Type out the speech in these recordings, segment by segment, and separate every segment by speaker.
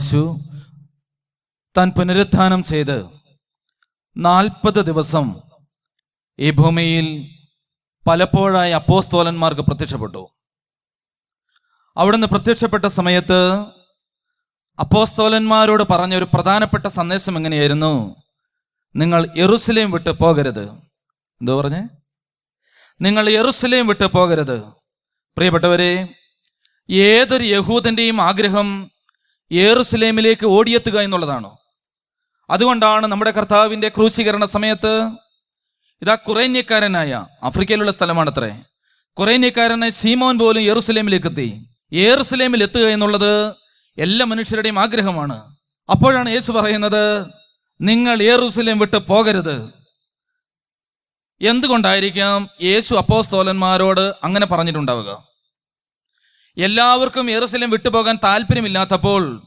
Speaker 1: യേശു താൻ പുനരുത്ഥാനം ചെയ്ത് നാൽപ്പത് ദിവസം ഈ ഭൂമിയിൽ പലപ്പോഴായി അപ്പോസ്തോലന്മാർക്ക് പ്രത്യക്ഷപ്പെട്ടു. അവിടുന്ന് പ്രത്യക്ഷപ്പെട്ട സമയത്ത് അപ്പോസ്തോലന്മാരോട് പറഞ്ഞ ഒരു പ്രധാനപ്പെട്ട സന്ദേശം എങ്ങനെയായിരുന്നു? നിങ്ങൾ എറുസലേം വിട്ട് പോകരുത്. എന്തോ പറഞ്ഞേ? നിങ്ങൾ എറുസലേം വിട്ട് പോകരുത്. പ്രിയപ്പെട്ടവരെ ഏതൊരു യഹൂദന്റെയും ആഗ്രഹം യെറുസലേമിലേക്ക് ഓടിയെത്തുക എന്നുള്ളതാണോ? അതുകൊണ്ടാണ് നമ്മുടെ കർത്താവിന്റെ ക്രൂശീകരണ സമയത്ത് ഇതാ കുറേന്യക്കാരനായ ആഫ്രിക്കയിലുള്ള സ്ഥലമാണത്രേ. കുറേന്യക്കാരനായ സീമോൻ പോലും യെറുസലേമിലേക്ക് എത്തി യെറുസലേമിൽ എത്തുക എന്നുള്ളത് എല്ലാ മനുഷ്യരുടെയും ആഗ്രഹമാണ്. അപ്പോഴാണ് യേശു പറയുന്നത് നിങ്ങൾ യെറുസലേം വിട്ട് പോകരുത്. എന്തുകൊണ്ടായിരിക്കാം യേശു അപ്പോസ്തോലന്മാരോട് അങ്ങനെ പറഞ്ഞിട്ടുണ്ടാവുക? എല്ലാവർക്കും ഏറുസലേം വിട്ടുപോകാൻ താല്പര്യമില്ലാത്തപ്പോൾ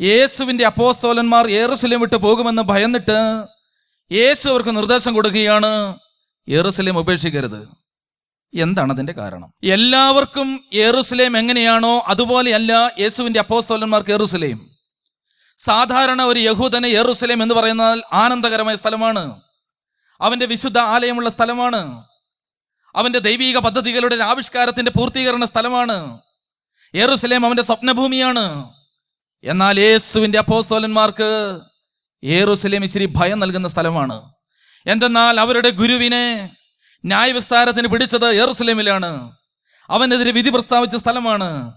Speaker 1: യേസുവിന്റെ അപ്പോസ്തോലന്മാർ ഏറുസലേം വിട്ടു പോകുമെന്ന് ഭയന്നിട്ട് യേശു അവർക്ക് നിർദ്ദേശം കൊടുക്കുകയാണ് ഏറുസലേം ഉപേക്ഷിക്കരുത്. എന്താണ് അതിന്റെ കാരണം? എല്ലാവർക്കും ഏറുസലേം എങ്ങനെയാണോ അതുപോലെയല്ല യേസുവിന്റെ അപ്പോസ്തോലന്മാർക്ക് ഏറുസലേം സാധാരണ ഒരു യഹൂദന് യെറുസലേം എന്ന് പറയുന്നാൽ ആനന്ദകരമായ സ്ഥലമാണ്. അവന്റെ വിശുദ്ധ ആലയമുള്ള സ്ഥലമാണ്. അവന്റെ ദൈവീക പദ്ധതികളുടെ ആവിഷ്കാരത്തിന്റെ പൂർത്തീകരണ സ്ഥലമാണ്. ഏറുസലേം അവന്റെ സ്വപ്നഭൂമിയാണ്. എന്നാൽ യേസുവിന്റെ അപ്പോസ്തോലന്മാർക്ക് ഏറുസലേം ഇച്ചിരി ഭയം നൽകുന്ന സ്ഥലമാണ്. എന്തെന്നാൽ അവരുടെ ഗുരുവിനെ ന്യായവിസ്താരത്തിന് പിടിച്ചത് ഏറുസലേമിലാണ് അവനെതിരെ വിധി പ്രസ്താവിച്ച സ്ഥലമാണ്.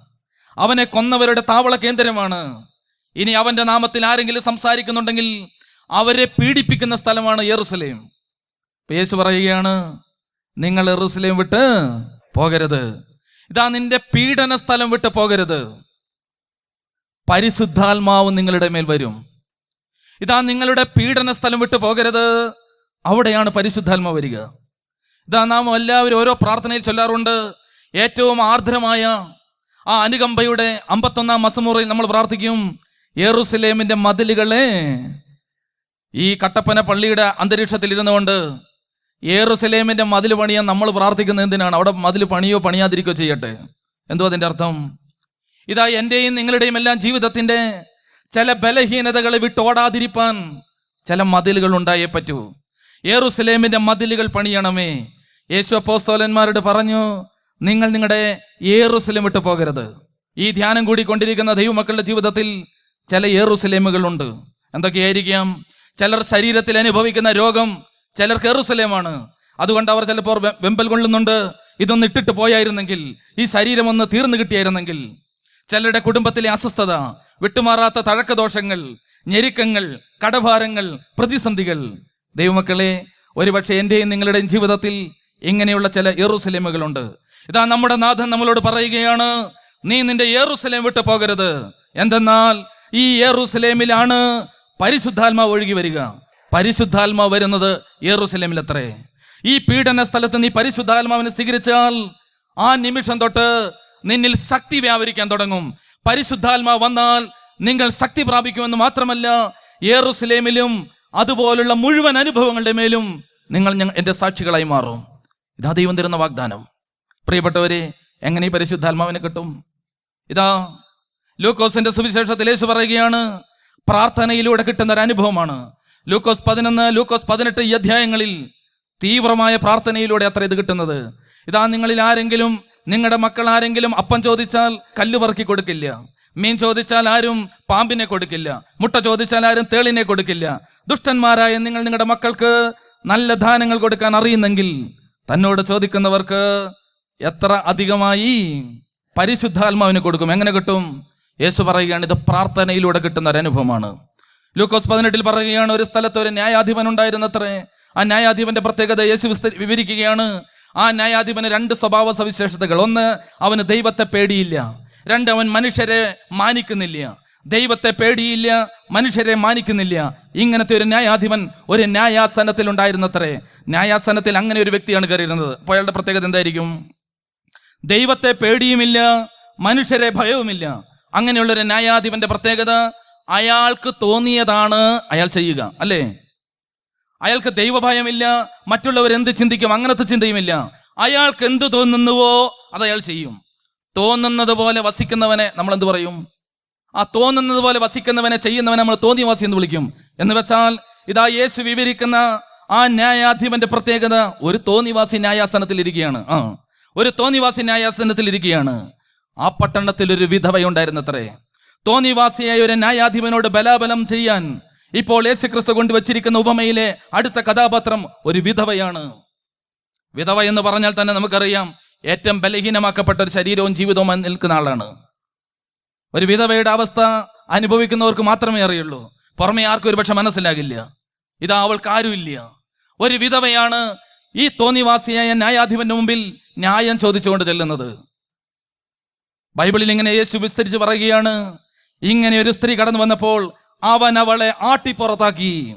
Speaker 1: അവനെ കൊന്നവരുടെ താവള കേന്ദ്രമാണ്. ഇനി അവന്റെ നാമത്തിൽ ആരെങ്കിലും സംസാരിക്കുന്നുണ്ടെങ്കിൽ അവരെ പീഡിപ്പിക്കുന്ന സ്ഥലമാണ് ഏറുസലേം യേശു പറയുകയാണ് നിങ്ങൾ എറുസലേം വിട്ട് പോകരുത്. ഇതാ നിന്റെ പീഡന സ്ഥലം വിട്ട് പോകരുത്. പരിശുദ്ധാത്മാവ് നിങ്ങളുടെ മേൽ വരും. ഇതാ നിങ്ങളുടെ പീഡന സ്ഥലം വിട്ട് പോകരുത്. അവിടെയാണ് പരിശുദ്ധാത്മാവ് വരിക. ഇതാ നാം എല്ലാവരും ഓരോ പ്രാർത്ഥനയിൽ ചൊല്ലാറുണ്ട്. ഏറ്റവും ആർദ്രമായ ആ അനുകമ്പയുടെ അമ്പത്തൊന്നാം മസമുറയിൽ നമ്മൾ പ്രാർത്ഥിക്കും യെറുസലേമിന്റെ മതിലുകളെ. ഈ കട്ടപ്പന പള്ളിയുടെ അന്തരീക്ഷത്തിൽ ഇരുന്നുകൊണ്ട് യേറുസലേമിന്റെ മതിൽ പണിയാൻ നമ്മൾ പ്രാർത്ഥിക്കുന്നത് എന്തിനാണ്? അവിടെ മതിൽ പണിയോ പണിയാതിരിക്കോ ചെയ്യട്ടെ? എന്തോ അതിന്റെ അർത്ഥം? ഇതാ എന്റെയും നിങ്ങളുടെയും എല്ലാം ജീവിതത്തിന്റെ ചില ബലഹീനതകളെ വിട്ടോടാതിരിപ്പാൻ ചില മതിലുകൾ ഉണ്ടായേ പറ്റൂ. ഏറുസലേമിന്റെ മതിലുകൾ പണിയണമേ. യേശു അപ്പോസ്തോലന്മാരോട് പറഞ്ഞു നിങ്ങൾ നിങ്ങളുടെ ഏറുസലേം വിട്ടു പോകരുത്. ഈ ധ്യാനം കൂടിക്കൊണ്ടിരിക്കുന്ന ദൈവമക്കളുടെ ജീവിതത്തിൽ ചില ഏറുസലേമുകളുണ്ട് എന്തൊക്കെയായിരിക്കാം? ചിലർ ശരീരത്തിൽ അനുഭവിക്കുന്ന രോഗം ചിലർക്ക് എറുസലേമാണ് അതുകൊണ്ട് അവർ ചിലപ്പോൾ വെമ്പൽ കൊള്ളുന്നുണ്ട്. ഇതൊന്ന് ഇട്ടിട്ട് പോയായിരുന്നെങ്കിൽ ഈ ശരീരം ഒന്ന് തീർന്നു കിട്ടിയായിരുന്നെങ്കിൽ. ചിലരുടെ കുടുംബത്തിലെ അസ്വസ്ഥത വിട്ടുമാറാത്ത തഴക്കദോഷങ്ങൾ ഞെരുക്കങ്ങൾ കടഭാരങ്ങൾ പ്രതിസന്ധികൾ. ദൈവമക്കളെ ഒരുപക്ഷെ എന്റെയും നിങ്ങളുടെയും ജീവിതത്തിൽ ഇങ്ങനെയുള്ള ചില എറുസലേമുകളുണ്ട് ഇതാ നമ്മുടെ നാഥൻ നമ്മളോട് പറയുകയാണ് നീ നിന്റെ ഏറുസലേം വിട്ടു പോകരുത്. എന്തെന്നാൽ ഈ ഏറുസലേമിലാണ് പരിശുദ്ധാത്മാവ് ഒഴുകി വരിക. പരിശുദ്ധാത്മാവ് വരുന്നത് യെറുസലേമിലത്രേ. ഈ പീഡന സ്ഥലത്ത് നീ പരിശുദ്ധാത്മാവിനെ സ്വീകരിച്ചാൽ ആ നിമിഷം തൊട്ട് നിന്നിൽ ശക്തി വ്യാപരിക്കാൻ തുടങ്ങും. പരിശുദ്ധാത്മാവ് വന്നാൽ നിങ്ങൾ ശക്തി പ്രാപിക്കുമെന്ന് മാത്രമല്ല ഏറുസലേമിലും അതുപോലുള്ള മുഴുവൻ അനുഭവങ്ങളുടെ മേലും നിങ്ങൾ ഞങ്ങൾ എന്റെ സാക്ഷികളായി മാറും. ഇതാ ദൈവം തരുന്ന വാഗ്ദാനം. പ്രിയപ്പെട്ടവരെ എങ്ങനെ ഈ പരിശുദ്ധാത്മാവിനെ കിട്ടും? ഇതാ ലൂക്കോസിന്റെ സുവിശേഷത്തിൽ യേശു പറയുകയാണ് പ്രാർത്ഥനയിലൂടെ കിട്ടുന്ന ഒരു അനുഭവമാണ്. ലൂക്കോസ് പതിനൊന്ന് ലൂക്കോസ് പതിനെട്ട് ഈ അധ്യായങ്ങളിൽ തീവ്രമായ പ്രാർത്ഥനയിലൂടെ അത്ര ഇത് കിട്ടുന്നത്. ഇതാ നിങ്ങളിൽ ആരെങ്കിലും നിങ്ങളുടെ മക്കൾ ആരെങ്കിലും അപ്പം ചോദിച്ചാൽ കല്ല് പറക്കി കൊടുക്കില്ല. മീൻ ചോദിച്ചാൽ ആരും പാമ്പിനെ കൊടുക്കില്ല. മുട്ട ചോദിച്ചാൽ ആരും തേളിനെ കൊടുക്കില്ല. ദുഷ്ടന്മാരായ നിങ്ങൾ നിങ്ങളുടെ മക്കൾക്ക് നല്ല ദാനങ്ങൾ കൊടുക്കാൻ അറിയുന്നെങ്കിൽ തന്നോട് ചോദിക്കുന്നവർക്ക് എത്ര അധികമായി പരിശുദ്ധാത്മാവിന് കൊടുക്കും? എങ്ങനെ കിട്ടും? യേശു പറയുകയാണ് ഇത് പ്രാർത്ഥനയിലൂടെ കിട്ടുന്ന ഒരു അനുഭവമാണ്. ലൂക്കോസ് പതിനെട്ടിൽ പറയുകയാണ് ഒരു സ്ഥലത്ത് ഒരു ന്യായാധിപൻ ഉണ്ടായിരുന്നത്രേ. ആ ന്യായാധിപന്റെ പ്രത്യേകത യേശു വിവരിക്കുകയാണ് ആ ന്യായാധിപന് രണ്ട് സ്വഭാവ സവിശേഷതകൾ. ഒന്ന് അവന് ദൈവത്തെ പേടിയില്ല. രണ്ട് അവൻ മനുഷ്യരെ മാനിക്കുന്നില്ല. ദൈവത്തെ പേടിയില്ല മനുഷ്യരെ മാനിക്കുന്നില്ല. ഇങ്ങനത്തെ ഒരു ന്യായാധിപൻ ഒരു ന്യായാസനത്തിൽ ഉണ്ടായിരുന്നത്രേ. ന്യായാസനത്തിൽ അങ്ങനെ ഒരു വ്യക്തിയാണ് കയറിയിരുന്നത്. അപ്പോൾ അയാളുടെ പ്രത്യേകത എന്തായിരിക്കും? ദൈവത്തെ പേടിയുമില്ല മനുഷ്യരെ ഭയവുമില്ല. അങ്ങനെയുള്ളൊരു ന്യായാധിപന്റെ പ്രത്യേകത അയാൾക്ക് തോന്നിയതാണ് അയാൾ ചെയ്യുക അല്ലേ? അയാൾക്ക് ദൈവഭയമില്ല മറ്റുള്ളവർ എന്ത് ചിന്തിക്കും അങ്ങനത്തെ ചിന്തയുമില്ല. അയാൾക്ക് എന്ത് തോന്നുന്നുവോ അത് അയാൾ ചെയ്യും. തോന്നുന്നത് പോലെ വസിക്കുന്നവനെ നമ്മൾ എന്ത് പറയും? ആ തോന്നുന്നത് പോലെ വസിക്കുന്നവനെ ചെയ്യുന്നവനെ നമ്മൾ തോന്നിവാസി എന്ന് വിളിക്കും. എന്ന് വെച്ചാൽ ഇതാ യേശു വിവരിക്കുന്ന ആ ന്യായാധിപന്റെ പ്രത്യേകത ഒരു തോന്നിവാസി ന്യായാസനത്തിൽ ഇരിക്കുകയാണ്. ആ ഒരു തോന്നിവാസി ന്യായാസനത്തിൽ ഇരിക്കുകയാണ്. ആ പട്ടണത്തിൽ ഒരു വിധവയുണ്ടായിരുന്നത്രേ. തോന്നിവാസിയായ ഒരു ന്യായാധിപനോട് ബലാബലം ചെയ്യാൻ ഇപ്പോൾ യേശുക്രിസ്തു കൊണ്ടുവച്ചിരിക്കുന്ന ഉപമയിലെ അടുത്ത കഥാപാത്രം ഒരു വിധവയാണ്. വിധവ എന്ന് പറഞ്ഞാൽ തന്നെ നമുക്കറിയാം ഏറ്റവും ബലഹീനമാക്കപ്പെട്ട ഒരു ശരീരവും ജീവിതവും നിൽക്കുന്ന ആളാണ്. ഒരു വിധവയുടെ അവസ്ഥ അനുഭവിക്കുന്നവർക്ക് മാത്രമേ അറിയുള്ളൂ. പുറമെ ആർക്കും ഒരുപക്ഷെ മനസ്സിലാകില്ല. ഇതാ അവൾക്ക് ആരുമില്ല. ഒരു വിധവയാണ് ഈ തോന്നിവാസിയായ ന്യായാധിപന്റെ മുമ്പിൽ ന്യായം ചോദിച്ചുകൊണ്ട് ചെല്ലുന്നത്. ബൈബിളിൽ ഇങ്ങനെ യേശു വിസ്തരിച്ച് പറയുകയാണ് ഇങ്ങനെ ഒരു സ്ത്രീ കടന്നു വന്നപ്പോൾ അവൻ അവളെ ആട്ടിപ്പുറത്താക്കി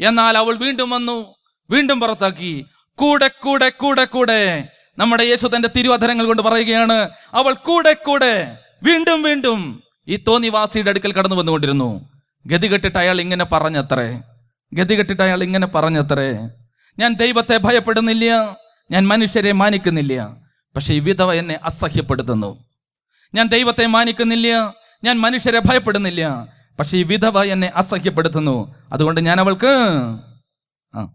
Speaker 1: എന്നാൽ അവൾ വീണ്ടും വന്നു വീണ്ടും പുറത്താക്കി. കൂടെ കൂടെ കൂടെ കൂടെ. നമ്മുടെ യേശു തന്റെ തിരുവധരങ്ങൾ കൊണ്ട് പറയുകയാണ് അവൾ കൂടെ കൂടെ. വീണ്ടും വീണ്ടും. ഈ തോന്നിവാസിയുടെ അടുക്കൽ കടന്നു വന്നുകൊണ്ടിരുന്നു. ഗതികെട്ടിട്ട് അയാൾ ഇങ്ങനെ പറഞ്ഞത്രേ. ഗതികെട്ടിട്ട് അയാൾ ഇങ്ങനെ പറഞ്ഞത്രേ. ഞാൻ ദൈവത്തെ ഭയപ്പെടുന്നില്ല. ഞാൻ മനുഷ്യരെ മാനിക്കുന്നില്ല. പക്ഷെ ഈ വിധവ എന്നെ അസഹ്യപ്പെടുത്തുന്നു. ഞാൻ ദൈവത്തെ മാനിക്കുന്നില്ല. ഞാൻ മനുഷ്യരെ ഭയപ്പെടുന്നില്ല. പക്ഷെ ഈ വിധവ എന്നെ അസഹ്യപ്പെടുത്തുന്നു. അതുകൊണ്ട് ഞാൻ അവൾക്ക് ആ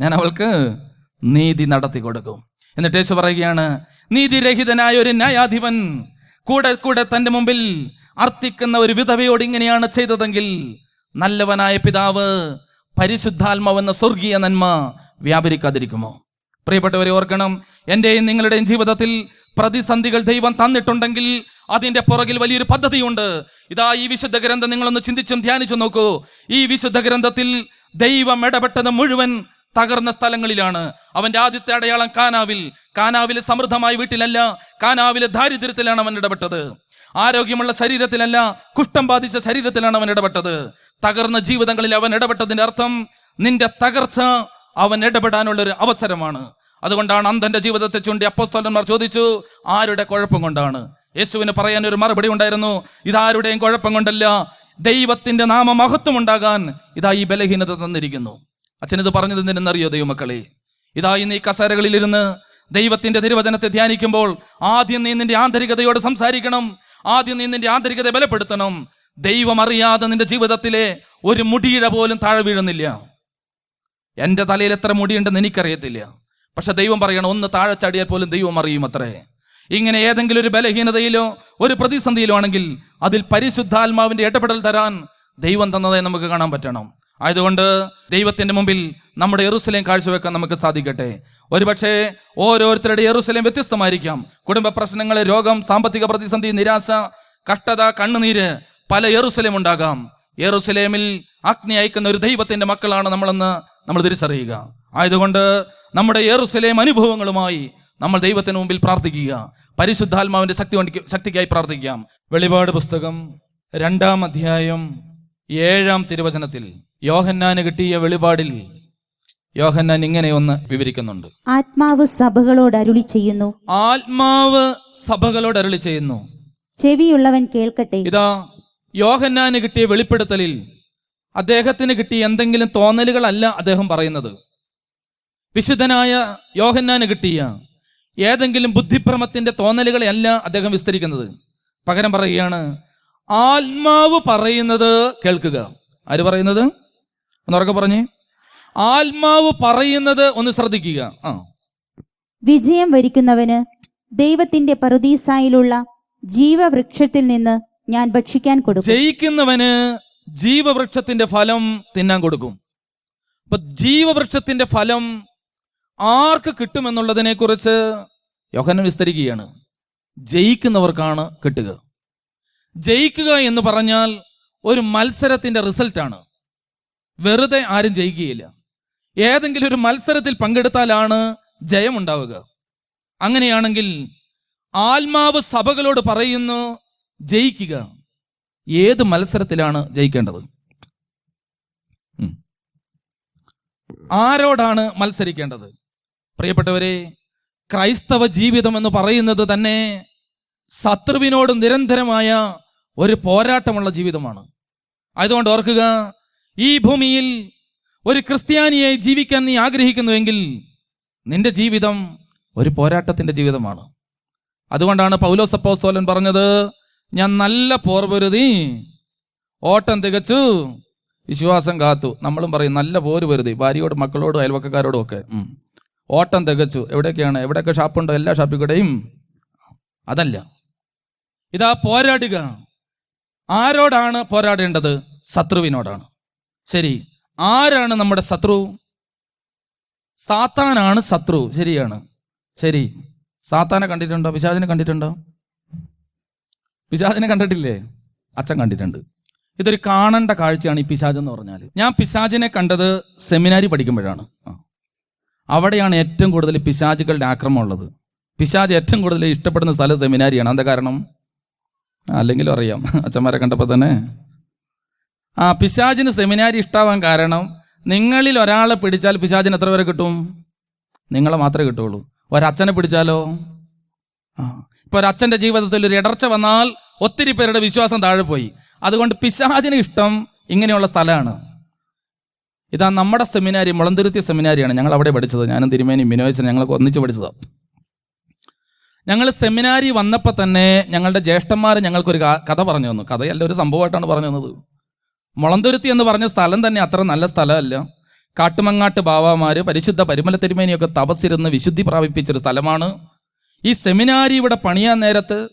Speaker 1: ഞാൻ അവൾക്ക് നീതി നടത്തി കൊടുക്കും. എന്നിട്ട് യേശു പറയുകയാണ് നീതിരഹിതനായ ഒരു ന്യായാധിപൻ കൂടെ കൂടെ തന്റെ മുമ്പിൽ അർത്ഥിക്കുന്ന ഒരു വിധവയോട് ഇങ്ങനെയാണ് ചെയ്തതെങ്കിൽ നല്ലവനായ പിതാവ് പരിശുദ്ധാത്മാവെന്ന സ്വർഗീയ നന്മ വ്യാപരിക്കാതിരിക്കുമോ? പ്രിയപ്പെട്ടവരെ ഓർക്കണം എന്റെയും നിങ്ങളുടെയും ജീവിതത്തിൽ പ്രതിസന്ധികൾ ദൈവം തന്നിട്ടുണ്ടെങ്കിൽ അതിന്റെ പുറകിൽ വലിയൊരു പദ്ധതിയുണ്ട്. ഇതാ ഈ വിശുദ്ധ ഗ്രന്ഥം നിങ്ങളൊന്ന് ചിന്തിച്ചും ധ്യാനിച്ചും നോക്കൂ. ഈ വിശുദ്ധ ഗ്രന്ഥത്തിൽ ദൈവം ഇടപെട്ടത് മുഴുവൻ തകർന്ന സ്ഥലങ്ങളിലാണ്. അവന്റെ ആദ്യത്തെ അടയാളം കാനാവിൽ. കാനാവിലെ സമൃദ്ധമായ വീട്ടിലല്ല കാനാവിലെ ദാരിദ്ര്യത്തിലാണ് അവൻ ഇടപെട്ടത്. ആരോഗ്യമുള്ള ശരീരത്തിലല്ല കുഷ്ഠം ബാധിച്ച ശരീരത്തിലാണ് അവൻ ഇടപെട്ടത്. തകർന്ന ജീവിതങ്ങളിൽ അവൻ ഇടപെട്ടതിന്റെ അർത്ഥം നിന്റെ തകർച്ച അവൻ ഇടപെടാനുള്ള ഒരു അവസരമാണ്. അതുകൊണ്ടാണ് അന്തന്റെ ജീവിതത്തെ ചൂണ്ടി അപ്പോസ്തലന്മാർ ചോദിച്ചു ആരുടെ കുഴപ്പം കൊണ്ടാണ്? യേശുവിന് പറയാൻ ഒരു മറുപടി ഉണ്ടായിരുന്നു ഇതാരുടെയും കുഴപ്പം കൊണ്ടല്ല ദൈവത്തിന്റെ നാമ മഹത്വം ഉണ്ടാകാൻ ഇതാ ഈ ബലഹീനത തന്നിരിക്കുന്നു. അച്ഛൻ ഇത് പറഞ്ഞത് നിന്നറിയോ ദൈവമക്കളെ? ഇതാ ഇന്ന് ഈ കസേരകളിലിരുന്ന് ദൈവത്തിന്റെ തിരുവചനത്തെ ധ്യാനിക്കുമ്പോൾ ആദ്യം നീ നിന്റെ ആന്തരികതയോട് സംസാരിക്കണം ആദ്യം നീ നിന്റെ ആന്തരികത ബലപ്പെടുത്തണം. ദൈവം അറിയാതെ നിന്റെ ജീവിതത്തിലെ ഒരു മുടിയിഴ പോലും താഴെ വീഴുന്നില്ല. എന്റെ തലയിൽ എത്ര മുടിയുണ്ടെന്ന് എനിക്കറിയത്തില്ല. പക്ഷെ ദൈവം പറയണം ഒന്ന് താഴെ ചാടിയാൽ പോലും ദൈവം അറിയും അത്രേ ഇങ്ങനെ ഏതെങ്കിലും ഒരു ബലഹീനതയിലോ ഒരു പ്രതിസന്ധിയിലോ ആണെങ്കിൽ അതിൽ പരിശുദ്ധാത്മാവിന്റെ ഇടപെടൽ തരാൻ ദൈവം തന്നതായി നമുക്ക് കാണാൻ പറ്റണം. ആയതുകൊണ്ട് ദൈവത്തിന്റെ മുമ്പിൽ നമ്മുടെ എറുസലേം കാഴ്ചവെക്കാൻ നമുക്ക് സാധിക്കട്ടെ. ഒരുപക്ഷെ ഓരോരുത്തരുടെ എറുസലേം വ്യത്യസ്തമായിരിക്കാം. കുടുംബ പ്രശ്നങ്ങൾ രോഗം സാമ്പത്തിക പ്രതിസന്ധി നിരാശ കഷ്ടത കണ്ണുനീര് പല എറുസലേം ഉണ്ടാകാം. എറുസലേമിൽ അഗ്നി അയക്കുന്ന ഒരു ദൈവത്തിന്റെ മക്കളാണ് നമ്മളെന്ന് നമ്മൾ തിരിച്ചറിയുക. ആയതുകൊണ്ട് നമ്മുടെ ഏറുസലേം അനുഭവങ്ങളുമായി നമ്മൾ ദൈവത്തിന് മുമ്പിൽ പ്രാർത്ഥിക്കുക. പരിശുദ്ധാത്മാവിന്റെ ശക്തി കൊണ്ട് ശക്തിക്കായി പ്രാർത്ഥിക്കാം. വെളിപാട് പുസ്തകം രണ്ടാം അധ്യായം ഏഴാം തിരുവചനത്തിൽ യോഹന്നാന് കിട്ടിയ വെളിപാടിൽ യോഹന്നാൻ ഇങ്ങനെ ഒന്ന് വിവരിക്കുന്നുണ്ട്.
Speaker 2: ആത്മാവ് സഭകളോട് അരുളി ചെയ്യുന്നു.
Speaker 1: ആത്മാവ് സഭകളോട് അരുളി ചെയ്യുന്നു.
Speaker 2: ചെവിയുള്ളവൻ കേൾക്കട്ടെ.
Speaker 1: ഇതാ യോഹന്നാന് കിട്ടിയ വെളിപ്പെടുത്തലിൽ അദ്ദേഹത്തിന് കിട്ടിയ എന്തെങ്കിലും തോന്നലുകളല്ല അദ്ദേഹം പറയുന്നത്. വിശുദ്ധനായ യോഹന്നാന് കിട്ടിയ ഏതെങ്കിലും ബുദ്ധിഭ്രമത്തിന്റെ തോന്നലുകളെ അല്ല അദ്ദേഹം വിസ്തരിക്കുന്നത്. പകരം പറയുകയാണ് ആത്മാവ് പറയുന്നത് കേൾക്കുക. ആര് പറയുന്നത്? ഒന്നുറക്കെ പറഞ്ഞേ. ആത്മാവ് പറയുന്നത് ഒന്ന് ശ്രദ്ധിക്കുക. ആ.
Speaker 2: വിജയം വരിക്കുന്നവന് ദൈവത്തിന്റെ പറുദീസായിലുള്ള ജീവവൃക്ഷത്തിൽ നിന്ന് ഞാൻ ഭക്ഷിക്കാൻ കൊടുക്കും.
Speaker 1: ജയിക്കുന്നവന് ജീവവൃക്ഷത്തിന്റെ ഫലം തിന്നാൻ കൊടുക്കും. അപ്പൊ ജീവവൃക്ഷത്തിന്റെ ഫലം ആർക്ക് കിട്ടുമെന്നുള്ളതിനെ കുറിച്ച് യോഹനൻ വിസ്തരിക്കുകയാണ്. ജയിക്കുന്നവർക്കാണ് കിട്ടുക. ജയിക്കുക എന്ന് പറഞ്ഞാൽ ഒരു മത്സരത്തിന്റെ റിസൾട്ടാണ്. വെറുതെ ആരും ജയിക്കുകയില്ല. ഏതെങ്കിലും ഒരു മത്സരത്തിൽ പങ്കെടുത്താലാണ് ജയമുണ്ടാവുക. അങ്ങനെയാണെങ്കിൽ ആത്മാവ് സഭകളോട് പറയുന്നു ജയിക്കുക. ഏത് മത്സരത്തിലാണ് ജയിക്കേണ്ടത്? ആരോടാണ് മത്സരിക്കേണ്ടത്? പ്രിയപ്പെട്ടവരെ ക്രൈസ്തവ ജീവിതം എന്ന് പറയുന്നത് തന്നെ ശത്രുവിനോട് നിരന്തരമായ ഒരു പോരാട്ടമുള്ള ജീവിതമാണ്. അതുകൊണ്ട് ഓർക്കുക ഈ ഭൂമിയിൽ ഒരു ക്രിസ്ത്യാനിയായി ജീവിക്കാൻ നീ ആഗ്രഹിക്കുന്നുവെങ്കിൽ നിന്റെ ജീവിതം ഒരു പോരാട്ടത്തിന്റെ ജീവിതമാണ്. അതുകൊണ്ടാണ് പൗലോസപ്പോസ്തോലൻ പറഞ്ഞത് ഞാൻ നല്ല പോർവരുതി ഓട്ടം തികച്ചു വിശ്വാസം കാത്തു. നമ്മളും പറയും നല്ല പോര് പൊരുതി ഭാര്യയോടും മക്കളോടും അയൽവക്കക്കാരോടും ഒക്കെ. ഓട്ടം തികച്ചു. എവിടെയൊക്കെയാണ്? എവിടെയൊക്കെ ഷാപ്പുണ്ടോ? എല്ലാ ഷാപ്പിൽ കൂടെയും അതല്ല. ഇതാ പോരാടുക. ആരോടാണ് പോരാടേണ്ടത്? ശത്രുവിനോടാണ്. ശരി. ആരാണ് നമ്മുടെ ശത്രു? സാത്താനാണ് ശത്രു. ശരിയാണ്. ശരി. സാത്താനെ കണ്ടിട്ടുണ്ടോ? പിശാചിനെ കണ്ടിട്ടുണ്ടോ? പിശാചിനെ കണ്ടിട്ടില്ലേ? അച്ഛൻ കണ്ടിട്ടുണ്ട്. ഇതൊരു കാണേണ്ട കാഴ്ചയാണ് ഈ പിശാജ് എന്ന് പറഞ്ഞാൽ. ഞാൻ പിശാജിനെ കണ്ടത് സെമിനാരി പഠിക്കുമ്പോഴാണ്. അവിടെയാണ് ഏറ്റവും കൂടുതൽ പിശാചുകളുടെ ആക്രമം ഉള്ളത്. പിശാജ് ഏറ്റവും കൂടുതൽ ഇഷ്ടപ്പെടുന്ന സ്ഥലം സെമിനാരിയാണ്. എന്താ കാരണം? അല്ലെങ്കിലും അറിയാം. അച്ഛന്മാരെ കണ്ടപ്പോൾ തന്നെ. ആ പിശാജിന് സെമിനാരി ഇഷ്ടാവാൻ കാരണം നിങ്ങളിൽ ഒരാളെ പിടിച്ചാൽ പിശാജിന് എത്ര പേരെ കിട്ടും? നിങ്ങളെ മാത്രമേ കിട്ടുള്ളൂ ഒരച്ഛനെ പിടിച്ചാലോ? ആ. ഇപ്പൊ അച്ഛന്റെ ജീവിതത്തിൽ ഒരു ഇടർച്ച വന്നാൽ ഒത്തിരി പേരുടെ വിശ്വാസം താഴെ പോയി. അതുകൊണ്ട് പിശാചിന് ഇഷ്ടം ഇങ്ങനെയുള്ള സ്ഥലമാണ്. ഇതാ നമ്മുടെ സെമിനാരി മുളന്തുരുത്തി സെമിനാരിയാണ് ഞങ്ങൾ അവിടെ പഠിച്ചത്. ഞാനും തിരുമേനി മിനോച്ചൻ ഞങ്ങളൊക്കെ ഒന്നിച്ച് പഠിച്ചതാണ് ഞങ്ങൾ സെമിനാരി വന്നപ്പോൾ തന്നെ ഞങ്ങളുടെ ജ്യേഷ്ഠന്മാർ ഞങ്ങൾക്കൊരു കഥ പറഞ്ഞു തന്നു. കഥയല്ല ഒരു സംഭവമായിട്ടാണ് പറഞ്ഞു തന്നത്. മുളന്തുരുത്തി എന്ന് പറഞ്ഞ സ്ഥലം തന്നെ അത്ര നല്ല സ്ഥലമല്ല. കാട്ടുമങ്ങാട്ട് ബാവാമാർ പരിശുദ്ധ പരിമല തിരുമേനിയൊക്കെ തപസ്സിരുന്ന് വിശുദ്ധി പ്രാപിപ്പിച്ചൊരു സ്ഥലമാണ്. ഈ സെമിനാരി ഇവിടെ പണിയാൻ നേരത്ത്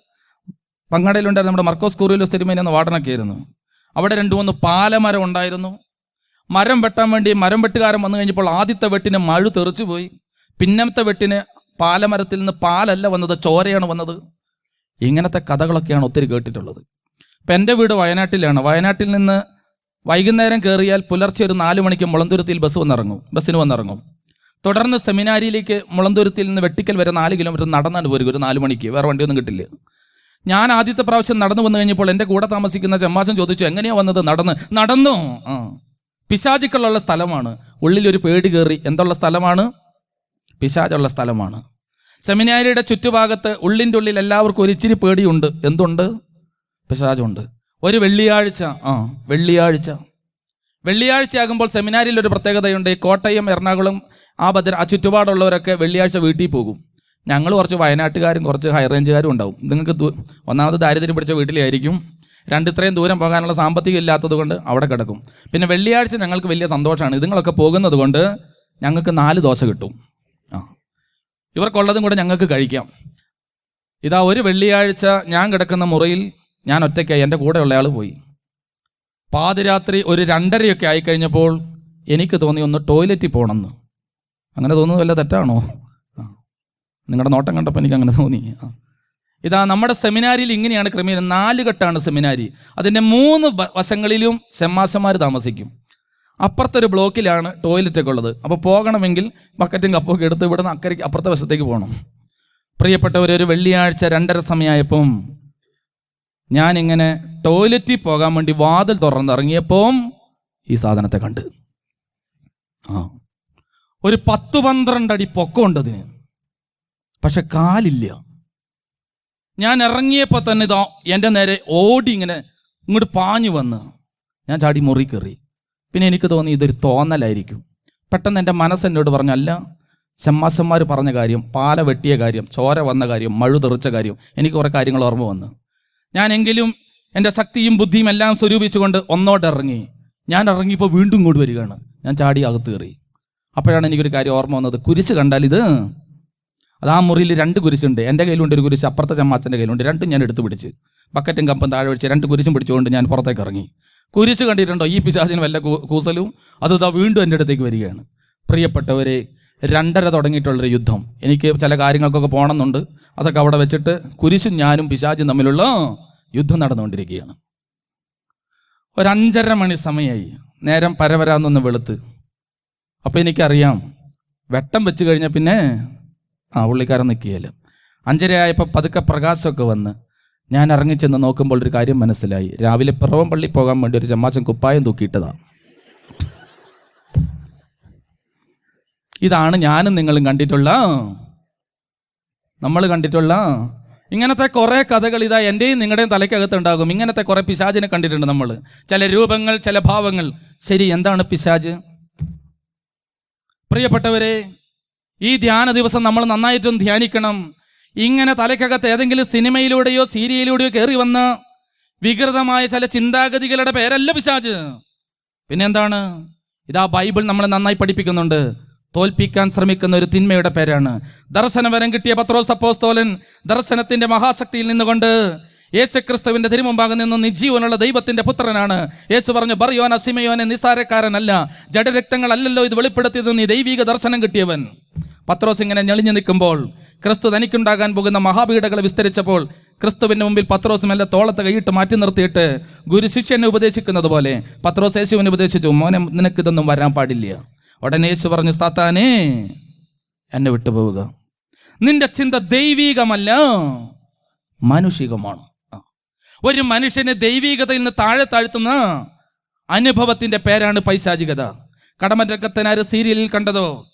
Speaker 1: പങ്കടയിലുണ്ടായിരുന്ന നമ്മുടെ മർക്കോസ് കൂറിയിലോസ് തിരുമേനി എന്ന വാർഡനൊക്കെ ആയിരുന്നു. അവിടെ രണ്ട് മൂന്ന് പാലമരം ഉണ്ടായിരുന്നു. മരം വെട്ടാൻ വേണ്ടി മരം വെട്ടുകാരൻ വന്നു കഴിഞ്ഞപ്പോൾ ആദ്യത്തെ വെട്ടിന് മഴ തെറിച്ചു പോയി. പിന്നത്തെ വെട്ടിന് പാലമരത്തിൽ നിന്ന് പാലല്ല വന്നത് ചോരയാണ് വന്നത്. ഇങ്ങനത്തെ കഥകളൊക്കെയാണ് ഒത്തിരി കേട്ടിട്ടുള്ളത്. ഇപ്പം എന്റെ വീട് വയനാട്ടിലാണ്. വയനാട്ടിൽ നിന്ന് വൈകുന്നേരം കയറിയാൽ പുലർച്ചെ ഒരു നാല് മണിക്ക് മുളന്തുരുത്തിയിൽ ബസ് വന്നിറങ്ങും. ബസ്സിന് വന്നിറങ്ങും. തുടർന്ന് സെമിനാരിയിലേക്ക് മുളന്തുരുത്തിൽ നിന്ന് വെട്ടിക്കൽ വരെ നാല് കിലോമീറ്റർ നടന്നാണ് പോരുക. ഒരു നാല് മണിക്ക്. വേറെ വണ്ടിയൊന്നും കിട്ടില്ല. ഞാൻ ആദ്യത്തെ പ്രാവശ്യം നടന്നു വന്നു കഴിഞ്ഞപ്പോൾ എന്റെ കൂടെ താമസിക്കുന്ന ചെമ്മാശൻ ചോദിച്ചു എങ്ങനെയാ വന്നത്? നടന്ന്. നടന്നു? ആ. സ്ഥലമാണ്. ഉള്ളിലൊരു പേടി കയറി. എന്തുള്ള സ്ഥലമാണ്? പിശാചുള്ള സ്ഥലമാണ്. സെമിനാരിയുടെ ചുറ്റുഭാഗത്ത് ഉള്ളിന്റെ ഉള്ളിൽ എല്ലാവർക്കും ഒരു ഇച്ചിരി പേടിയുണ്ട്. എന്തുണ്ട്? പിശാചുണ്ട്. ഒരു വെള്ളിയാഴ്ച. ആ വെള്ളിയാഴ്ച. വെള്ളിയാഴ്ചയാകുമ്പോൾ സെമിനാരിയിൽ ഒരു പ്രത്യേകതയുണ്ട്. കോട്ടയം എറണാകുളം ആ ഭദ്ര ആ ചുറ്റുപാടുള്ളവരൊക്കെ വെള്ളിയാഴ്ച വീട്ടിൽ പോകും. ഞങ്ങൾ കുറച്ച് വയനാട്ടുകാരും കുറച്ച് ഹൈ റേഞ്ചുകാരും ഉണ്ടാവും. നിങ്ങൾക്ക് ഒന്നാമത് ദാരിദ്ര്യം പിടിച്ച വീട്ടിലായിരിക്കും. രണ്ട് ഇത്രയും ദൂരം പോകാനുള്ള സാമ്പത്തികം ഇല്ലാത്തത് കൊണ്ട് അവിടെ കിടക്കും. പിന്നെ വെള്ളിയാഴ്ച ഞങ്ങൾക്ക് വലിയ സന്തോഷമാണ്. ഇതുങ്ങളൊക്കെ പോകുന്നത് കൊണ്ട് ഞങ്ങൾക്ക് നാല് ദോശ കിട്ടും. ആ. ഇവർക്കുള്ളതും കൂടെ ഞങ്ങൾക്ക് കഴിക്കാം. ഇതാ ഒരു വെള്ളിയാഴ്ച ഞാൻ കിടക്കുന്ന മുറിയിൽ ഞാൻ ഒറ്റയ്ക്കായി എന്റെ കൂടെയുള്ള ആൾ പോയി. പാതിരാത്രി ഒരു രണ്ടരയൊക്കെ ആയിക്കഴിഞ്ഞപ്പോൾ എനിക്ക് തോന്നി ഒന്ന് ടോയ്ലറ്റിൽ പോകണമെന്ന് അങ്ങനെ തോന്നുന്നത് വല്ല തെറ്റാണോ? നിങ്ങളുടെ നോട്ടം കണ്ടപ്പോൾ എനിക്ക് അങ്ങനെ തോന്നി ഇതാ നമ്മുടെ സെമിനാരിയിൽ ഇങ്ങനെയാണ് ക്രമീകരണം. നാല് ഘട്ടമാണ് സെമിനാരി. അതിന്റെ മൂന്ന് വശങ്ങളിലും ഷെമ്മാശന്മാർ താമസിക്കും. അപ്പുറത്തൊരു ബ്ലോക്കിലാണ് ടോയ്ലറ്റൊക്കെ ഉള്ളത് അപ്പോൾ പോകണമെങ്കിൽ ബക്കറ്റും കപ്പൊക്കെ എടുത്ത് ഇവിടുന്ന് അക്കരയ്ക്ക് അപ്പുറത്തെ വശത്തേക്ക് പോകണം പ്രിയപ്പെട്ടവർ ഒരു വെള്ളിയാഴ്ച രണ്ടര സമയമായപ്പം ഞാനിങ്ങനെ ടോയ്ലറ്റിൽ പോകാൻ വേണ്ടി വാതിൽ തുറന്നിറങ്ങിയപ്പം ഈ സാധനത്തെ കണ്ട്. ആ. ഒരു പത്ത് പന്ത്രണ്ട് അടി പൊക്കമുണ്ട് അതിന് പക്ഷെ കാലില്ല. ഞാൻ ഇറങ്ങിയപ്പോൾ തന്നെ ഇതാ എന്റെ നേരെ ഓടി ഇങ്ങനെ ഇങ്ങോട്ട് പാഞ്ഞു വന്ന്. ഞാൻ ചാടി മുറി കയറി. പിന്നെ എനിക്ക് തോന്നി ഇതൊരു തോന്നലായിരിക്കും. പെട്ടെന്ന് എന്റെ മനസ്സെന്നോട് പറഞ്ഞു അല്ല ചെമ്മാസന്മാർ പറഞ്ഞ കാര്യം പാല വെട്ടിയ കാര്യം ചോര വന്ന കാര്യം മഴു തെറിച്ച കാര്യം എനിക്ക് കുറേ കാര്യങ്ങൾ ഓർമ്മ വന്നു. ഞാനെങ്കിലും എന്റെ ശക്തിയും ബുദ്ധിയും എല്ലാം സ്വരൂപിച്ചുകൊണ്ട് ഒന്നോട്ട് ഇറങ്ങി ഞാൻ ഇറങ്ങിയപ്പോൾ വീണ്ടും ഇങ്ങോട്ട് വരികയാണ്. ഞാൻ ചാടി അകത്ത് കയറി. അപ്പോഴാണ് എനിക്കൊരു കാര്യം ഓർമ്മ വന്നത്. കുരിശ് കണ്ടാൽ ഇത് അത് ആ മുറിയിൽ രണ്ട് കുരിശുണ്ട്. എന്റെ കയ്യിലുണ്ട് ഒരു കുരിശ് അപ്പുറത്തെ ചമ്മാച്ചന്റെ കയ്യിലുണ്ട്. രണ്ടും ഞാൻ എടുത്ത് പിടിച്ച്. ബക്കറ്റും കപ്പും താഴെ വെച്ച് രണ്ട് കുരിശും പിടിച്ചുകൊണ്ട് ഞാൻ പുറത്തേക്ക് ഇറങ്ങി. കുരിശ് കണ്ടിട്ടുണ്ടോ? ഈ പിശാചിന് വല്ല കൂസലും? അത് ഇതാ വീണ്ടും എന്റെ അടുത്തേക്ക് വരികയാണ്. പ്രിയപ്പെട്ടവരെ രണ്ടര തുടങ്ങിയിട്ടുള്ളൊരു യുദ്ധം. എനിക്ക് ചില കാര്യങ്ങൾക്കൊക്കെ പോകണമെന്നുണ്ട്. അതൊക്കെ അവിടെ വെച്ചിട്ട് കുരിശും ഞാനും പിശാചും തമ്മിലുള്ള യുദ്ധം നടന്നുകൊണ്ടിരിക്കുകയാണ്. ഒരഞ്ചര മണി സമയമായി നേരം പരവരാന്നൊന്ന് വെളുത്ത്. അപ്പോൾ എനിക്കറിയാം. വെട്ടം വെച്ച് കഴിഞ്ഞാൽ പിന്നെ ആ പുള്ളിക്കാരൻ നിൽക്കുകയില്ല അഞ്ചരയായപ്പോൾ പതുക്കെ പ്രകാശമൊക്കെ വന്ന് ഞാൻ ഇറങ്ങിച്ചെന്ന് നോക്കുമ്പോൾ ഒരു കാര്യം മനസ്സിലായി. രാവിലെ പിറവം പള്ളി പോകാൻ വേണ്ടി ഒരു ചമ്മാച്ചൻ കുപ്പായം തൂക്കിയിട്ടതാ. ഇതാണ് ഞാനും നിങ്ങളും കണ്ടിട്ടുള്ള നമ്മൾ കണ്ടിട്ടുള്ള ഇങ്ങനത്തെ കുറേ കഥകൾ ഇതാ എന്റെയും നിങ്ങളുടെയും തലയ്ക്കകത്ത് ഉണ്ടാകും ഇങ്ങനത്തെ കുറേ പിശാചിനെ കണ്ടിട്ടുണ്ട് നമ്മൾ. ചില രൂപങ്ങൾ ചില ഭാവങ്ങൾ. ശരി എന്താണ് പിശാജ് പ്രിയപ്പെട്ടവരെ ഈ ധ്യാന ദിവസം നമ്മൾ നന്നായിട്ടും ധ്യാനിക്കണം. ഇങ്ങനെ തലയ്ക്കകത്ത് ഏതെങ്കിലും സിനിമയിലൂടെയോ സീരിയലിലൂടെയോ കയറി വന്ന് വികൃതമായ ചില ചിന്താഗതികളുടെ പേരല്ല പിശാജ് പിന്നെന്താണ്? ഇതാ ബൈബിൾ നമ്മളെ നന്നായി പഠിപ്പിക്കുന്നുണ്ട്. തോൽപ്പിക്കാൻ ശ്രമിക്കുന്ന ഒരു തിന്മയുടെ പേരാണ്. ദർശനവരം കിട്ടിയ പത്രോസപ്പോസ്തോലൻ ദർശനത്തിന്റെ മഹാശക്തിയിൽ നിന്നുകൊണ്ട് യേശുക്രിസ്തുവിന്റെ തിരുമുമ്പാകെ നിന്ന് നിജീവനുള്ള ദൈവത്തിന്റെ പുത്രനാണ്. യേശു പറഞ്ഞു ബറിയോന സിമയോനെ നിസാരക്കാരനല്ല. ജഡരക്തങ്ങളല്ലല്ലോ ഇത് വെളിപ്പെടുത്തിയത് നീ ദൈവിക ദർശനം കിട്ടിയവൻ. പത്രോസ് ഇങ്ങനെ ഞെളിഞ്ഞു നിൽക്കുമ്പോൾ ക്രിസ്തു തനിക്കുണ്ടാകാൻ പോകുന്ന മഹാപീഠകളെ വിസ്തരിച്ചപ്പോൾ ക്രിസ്തുവിന്റെ മുമ്പിൽ പത്രോസ് മെല്ലെ തോളത്തെ കൈയിട്ട് മാറ്റി നിർത്തിയിട്ട് ഗുരു ശിഷ്യനെ ഉപദേശിക്കുന്നത് പോലെ പത്രോസ് യേശുവിനെ ഉപദേശിച്ചു മോനെ നിനക്കിതൊന്നും വരാൻ പാടില്ല. ഉടനെ യേശു പറഞ്ഞു സാത്താനേ എന്നെ വിട്ടുപോവുക. നിന്റെ ചിന്ത ദൈവീകമല്ല മാനുഷികമാണ്. ഒരു മനുഷ്യനെ ദൈവീകതയിൽ നിന്ന് താഴെ താഴ്ത്തുന്ന അനുഭവത്തിന്റെ പേരാണ് പൈശാചികത. കടമറ്റക്കത്തനാര് സീരിയലിൽ കണ്ടതോ?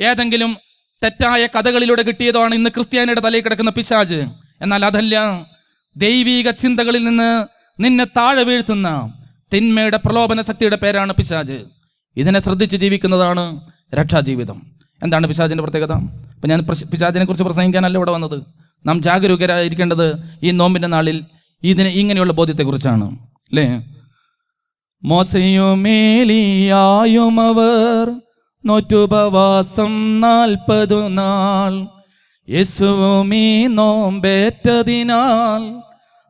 Speaker 1: ഏതെങ്കിലും തെറ്റായ കഥകളിലൂടെ കിട്ടിയതോ ആണ് ഇന്ന് ക്രിസ്ത്യാനിയുടെ തലയിൽ കിടക്കുന്ന പിശാജ് എന്നാൽ അതല്ല ദൈവീക ചിന്തകളിൽ നിന്ന് നിന്നെ താഴെ വീഴ്ത്തുന്ന തിന്മയുടെ പ്രലോഭന ശക്തിയുടെ പേരാണ് പിശാജ് ഇതിനെ ശ്രദ്ധിച്ച് ജീവിക്കുന്നതാണ് രക്ഷാജീവിതം. എന്താണ് പിശാജിന്റെ പ്രത്യേകത? അപ്പം ഞാൻ പിശാജിനെ കുറിച്ച് പ്രസംഗിക്കാനല്ല ഇവിടെ വന്നത്. നാം ജാഗരൂകരായിരിക്കേണ്ടത് ഈ നോമ്പിന്റെ നാളിൽ ഇതിന് ഇങ്ങനെയുള്ള ബോധ്യത്തെക്കുറിച്ചാണ് അല്ലേ? മോശയുമേലിയായും അവർ നോറ്റുപവാസം നാൽപ്പതു നാൾ യേശുവുമീ നോമ്പേറ്റതിനാൽ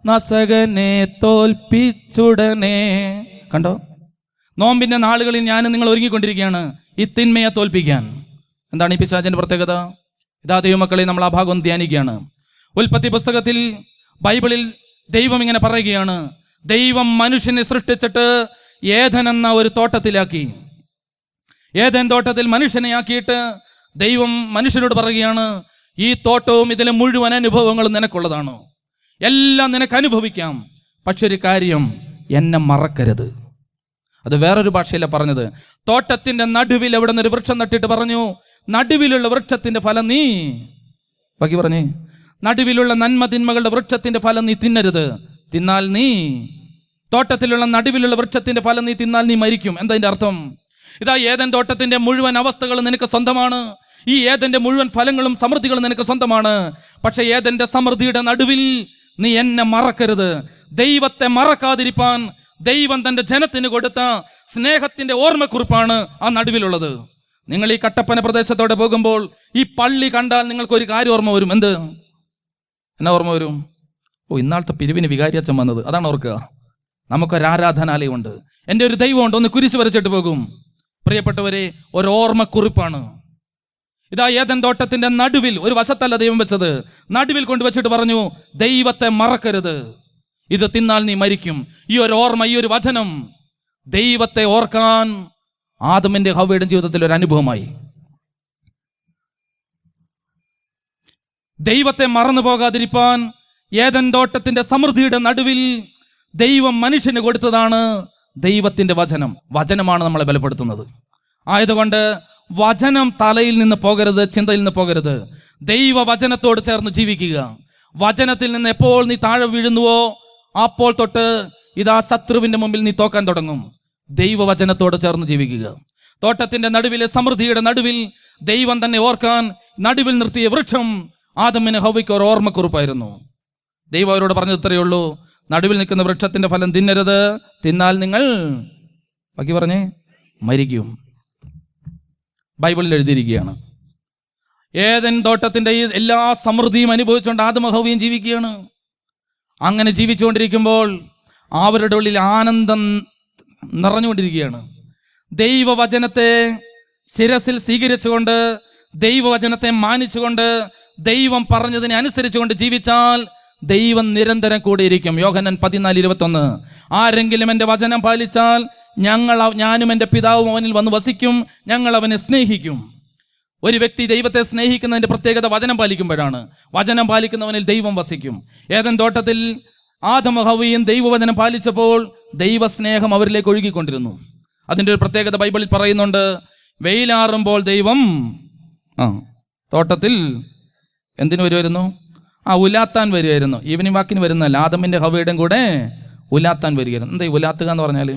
Speaker 1: നസകനെ തോൽപ്പിച്ചുടനെ. കണ്ടോ? നോമ്പിന്റെ നാളുകളിൽ ഞാൻ നിങ്ങൾ ഒരുങ്ങിക്കൊണ്ടിരിക്കുകയാണ് തിന്മയെ തോൽപ്പിക്കാൻ. എന്താണ് ഈ പിശാചിന്റെ പ്രത്യേകത? ഇതാ ദൈവമക്കളെ നമ്മൾ ആ ഭാഗം ധ്യാനിക്കുകയാണ്. ഉൽപ്പത്തി പുസ്തകത്തിൽ ബൈബിളിൽ ദൈവം ഇങ്ങനെ പറയുകയാണ് ദൈവം മനുഷ്യനെ സൃഷ്ടിച്ചിട്ട് ഏതൻ എന്ന ഒരു തോട്ടത്തിലാക്കി. ഏതൻ തോട്ടത്തിൽ മനുഷ്യനെ ആക്കിയിട്ട് ദൈവം മനുഷ്യനോട് പറയുകയാണ് ഈ തോട്ടവും ഇതിലെ മുഴുവൻ അനുഭവങ്ങളും നിനക്കുള്ളതാണ്. എല്ലാം നിനക്ക് അനുഭവിക്കാം. പക്ഷെ ഒരു കാര്യം എന്നെ മറക്കരുത്. അത് വേറൊരു ഭാഷയിലാണ് പറഞ്ഞത്. തോട്ടത്തിന്റെ നടുവിൽ എവിടെ നിന്ന് ഒരു വൃക്ഷം നട്ടിട്ട് പറഞ്ഞു നടുവിലുള്ള വൃക്ഷത്തിന്റെ ഫലം നീ. ബാക്കി പറഞ്ഞേ നടുവിലുള്ള നന്മ തിന്മകളുടെ വൃക്ഷത്തിന്റെ ഫലം നീ തിന്നരുത്. തിന്നാൽ നീ തോട്ടത്തിലുള്ള നടുവിലുള്ള വൃക്ഷത്തിന്റെ ഫലം നീ തിന്നാൽ നീ മരിക്കും. എന്തതിന്റെ അർത്ഥം? ഇതാ ഏതൻ തോട്ടത്തിന്റെ മുഴുവൻ അവസ്ഥകളും നിനക്ക് സ്വന്തമാണ്. ഈ ഏതന്റെ മുഴുവൻ ഫലങ്ങളും സമൃദ്ധികളും നിനക്ക് സ്വന്തമാണ്. പക്ഷെ ഏതന്റെ സമൃദ്ധിയുടെ നടുവിൽ നീ എന്നെ മറക്കരുത്. ദൈവത്തെ മറക്കാതിരിപ്പാൻ ദൈവം തന്റെ ജനത്തിന് കൊടുത്ത സ്നേഹത്തിന്റെ ഓർമ്മക്കുറിപ്പാണ് ആ നടുവിലുള്ളത്. നിങ്ങൾ ഈ കട്ടപ്പന പ്രദേശത്തോടെ പോകുമ്പോൾ ഈ പള്ളി കണ്ടാൽ നിങ്ങൾക്ക് ഒരു കാര്യ ഓർമ്മ വരും. എന്ത്? എന്നാ ഓർമ്മ വരും? ഓ ഇന്നാളത്തെ പിരിവിന് വികാരിയച്ഛൻ വന്നത്. അതാണ് ഓർക്കുക. നമുക്കൊരു ആരാധനാലയമുണ്ട്. എന്റെ ഒരു ദൈവമുണ്ട്. ഒന്ന് കുരിശ് വരച്ചിട്ട് പോകും. പ്രിയപ്പെട്ടവരെ ഒരു ഓർമ്മക്കുറിപ്പാണ് ഇതാ ഏതൻ തോട്ടത്തിന്റെ നടുവിൽ ഒരു വശത്തല്ല ദൈവം വെച്ചത്. നടുവിൽ കൊണ്ടുവച്ചിട്ട് പറഞ്ഞു ദൈവത്തെ മറക്കരുത്. ഇത് തിന്നാൽ നീ മരിക്കും. ഈ ഒരു ഓർമ്മ ഈ ഒരു വചനം ദൈവത്തെ ഓർക്കാൻ ആദമിന്റെ ഹവയുടെ ജീവിതത്തിൽ ഒരു അനുഭവമായി. ദൈവത്തെ മറന്നു പോകാതിരിപ്പാൻ ഏതൻ തോട്ടത്തിന്റെ സമൃദ്ധിയുടെ നടുവിൽ ദൈവം മനുഷ്യന് കൊടുത്തതാണ് ദൈവത്തിന്റെ വചനം. വചനമാണ് നമ്മളെ ബലപ്പെടുത്തുന്നത്. ആയതുകൊണ്ട് വചനം തലയിൽ നിന്ന് പോകരുത് ചിന്തയിൽ നിന്ന് പോകരുത്. ദൈവ വചനത്തോട് ചേർന്ന് ജീവിക്കുക. വചനത്തിൽ നിന്ന് എപ്പോൾ നീ താഴെ വീഴുന്നുവോ അപ്പോൾ തൊട്ട് ഇതാ ശത്രുവിന്റെ മുമ്പിൽ നീ തോക്കാൻ തുടങ്ങും. ദൈവവചനത്തോട് ചേർന്ന് ജീവിക്കുക. തോട്ടത്തിന്റെ നടുവിലെ സമൃദ്ധിയുടെ നടുവിൽ ദൈവം തന്നെ ഓർക്കാൻ നടുവിൽ നിർത്തിയ വൃക്ഷം ആദമിന് ഹൗവയ്ക്ക് ഒരു ഓർമ്മക്കുറിപ്പായിരുന്നു. ദൈവം അവരോട് പറഞ്ഞത് ഇത്രയേ ഉള്ളൂ. നടുവിൽ നിൽക്കുന്ന വൃക്ഷത്തിന്റെ ഫലം തിന്നരുത്. തിന്നാൽ നിങ്ങൾ ബാക്കി പറഞ്ഞേ മരിക്കും. ബൈബിളിൽ എഴുതിയിരിക്കുകയാണ്. ഏതൻ തോട്ടത്തിന്റെ ഈ എല്ലാ സമൃദ്ധിയും അനുഭവിച്ചുകൊണ്ട് ആദമഹവിയും ജീവിക്കുകയാണ്. അങ്ങനെ ജീവിച്ചുകൊണ്ടിരിക്കുമ്പോൾ അവരുടെ ഉള്ളിൽ ആനന്ദം നിറഞ്ഞുകൊണ്ടിരിക്കുകയാണ്. ദൈവവചനത്തെ ശിരസിൽ സ്വീകരിച്ചുകൊണ്ട് ദൈവവചനത്തെ മാനിച്ചുകൊണ്ട് ദൈവം പറഞ്ഞതിനെ അനുസരിച്ചുകൊണ്ട് ജീവിച്ചാൽ ദൈവം നിരന്തരം കൂടിയിരിക്കും. യോഹനൻ പതിനാല് ഇരുപത്തൊന്ന് ആരെങ്കിലും എന്റെ വചനം പാലിച്ചാൽ ഞങ്ങൾ ഞാനും എന്റെ പിതാവും അവനിൽ വന്ന് വസിക്കും ഞങ്ങൾ അവനെ സ്നേഹിക്കും. ഒരു വ്യക്തി ദൈവത്തെ സ്നേഹിക്കുന്നതിന്റെ പ്രത്യേകത വചനം പാലിക്കുമ്പോഴാണ്. വചനം പാലിക്കുന്നവനിൽ ദൈവം വസിക്കും. ഏതൻ തോട്ടത്തിൽ ആദമഹവിയും ദൈവവചനം പാലിച്ചപ്പോൾ ദൈവസ്നേഹം അവരിലേക്ക് ഒഴുകിക്കൊണ്ടിരുന്നു. അതിന്റെ ഒരു പ്രത്യേകത ബൈബിളിൽ പറയുന്നുണ്ട് വെയിലാറുമ്പോൾ ദൈവം ആ തോട്ടത്തിൽ എന്തിനു വരുമായിരുന്നു ആ ഉലാത്താൻ വരുമായിരുന്നു ഈവനിങ് വാക്കിന് വരുന്നതല്ല. ആദമിന്റെ ഹവയുടെയും കൂടെ ഉലാത്താൻ വരികയായിരുന്നു. എന്താ ഈ ഉലാത്തുക എന്ന് പറഞ്ഞാൽ?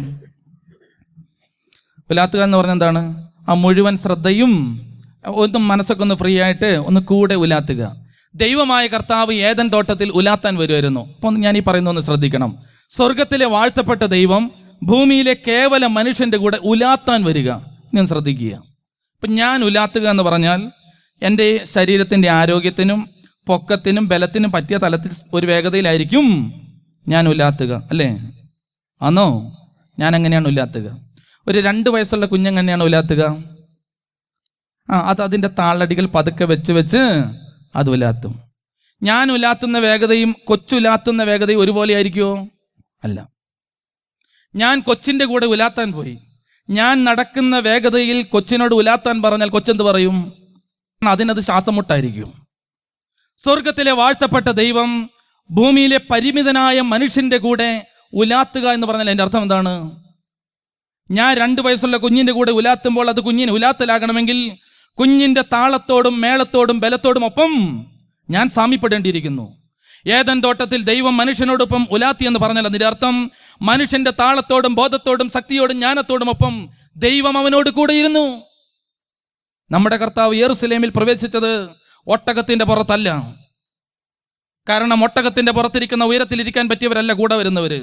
Speaker 1: ഉലാത്തുക എന്ന് പറഞ്ഞാൽ എന്താണ്? ആ മുഴുവൻ ശ്രദ്ധയും ഒന്നും മനസ്സൊക്കെ ഒന്ന് ഫ്രീ ആയിട്ട് ഒന്ന് കൂടെ ഉലാത്തുക. ദൈവമായ കർത്താവ് ഏതൻ തോട്ടത്തിൽ ഉലാത്താൻ വരുമായിരുന്നു അപ്പോൾ ഒന്ന് ഞാൻ ഈ പറയുന്നൊന്ന് ശ്രദ്ധിക്കണം. സ്വർഗത്തിലെ വാഴ്ത്തപ്പെട്ട ദൈവം ഭൂമിയിലെ കേവല മനുഷ്യന്റെ കൂടെ ഉലാത്താൻ വരിക. ഞാൻ ശ്രദ്ധിക്കുക. ഇപ്പം ഞാൻ ഉലാത്തുക എന്ന് പറഞ്ഞാൽ എന്റെ ശരീരത്തിന്റെ ആരോഗ്യത്തിനും പൊക്കത്തിനും ബലത്തിനും പറ്റിയ തലത്തിൽ ഒരു വേഗതയിലായിരിക്കും ഞാൻ ഉല്ലാത്തുക അല്ലേ? ആന്നോ? ഞാൻ എങ്ങനെയാണ് ഉല്ലാത്തുക? ഒരു രണ്ട് വയസ്സുള്ള കുഞ്ഞെങ്ങനെയാണ് ഉലാത്തുക ആ അത് അതിന്റെ താളടികൾ പതുക്കെ വെച്ച് വെച്ച് അത് ഉലാത്തും ഞാൻ ഉലാത്തുന്ന വേഗതയും കൊച്ചുലാത്തുന്ന വേഗതയും ഒരുപോലെ ആയിരിക്കുമോ അല്ല. ഞാൻ കൊച്ചിന്റെ കൂടെ ഉലാത്താൻ പോയി. ഞാൻ നടക്കുന്ന വേഗതയിൽ കൊച്ചിനോട് ഉലാത്താൻ പറഞ്ഞാൽ കൊച്ചെന്ത് പറയും? അതിനത് ശ്വാസമുട്ടായിരിക്കും. സ്വർഗത്തിലെ വാഴ്ത്തപ്പെട്ട ദൈവം ഭൂമിയിലെ പരിമിതനായ മനുഷ്യന്റെ കൂടെ ഉലാത്തുക എന്ന് പറഞ്ഞാൽ എന്റെ അർത്ഥം എന്താണ്? ഞാൻ രണ്ട് വയസ്സുള്ള കുഞ്ഞിന്റെ കൂടെ ഉലാത്തുമ്പോൾ അത് കുഞ്ഞിന് ഉലാത്തലാകണമെങ്കിൽ കുഞ്ഞിന്റെ താളത്തോടും മേളത്തോടും ബലത്തോടും ഒപ്പം ഞാൻ സാമ്യപ്പെടേണ്ടിയിരിക്കുന്നു. ഏതൻ തോട്ടത്തിൽ ദൈവം മനുഷ്യനോടൊപ്പം ഉലാത്തി എന്ന് പറഞ്ഞാൽ അതിന്റെ അർത്ഥം മനുഷ്യന്റെ താളത്തോടും ബോധത്തോടും ശക്തിയോടും ജ്ഞാനത്തോടും ഒപ്പം ദൈവം അവനോട് കൂടെയിരുന്നു. നമ്മുടെ കർത്താവ് യെറുസലേമിൽ പ്രവേശിച്ചത് ഒട്ടകത്തിന്റെ പുറത്തല്ല. കാരണം ഒട്ടകത്തിന്റെ പുറത്തിരിക്കുന്ന ഉയരത്തിലിരിക്കാൻ പറ്റിയവരല്ല കൂടെ വരുന്നവര്.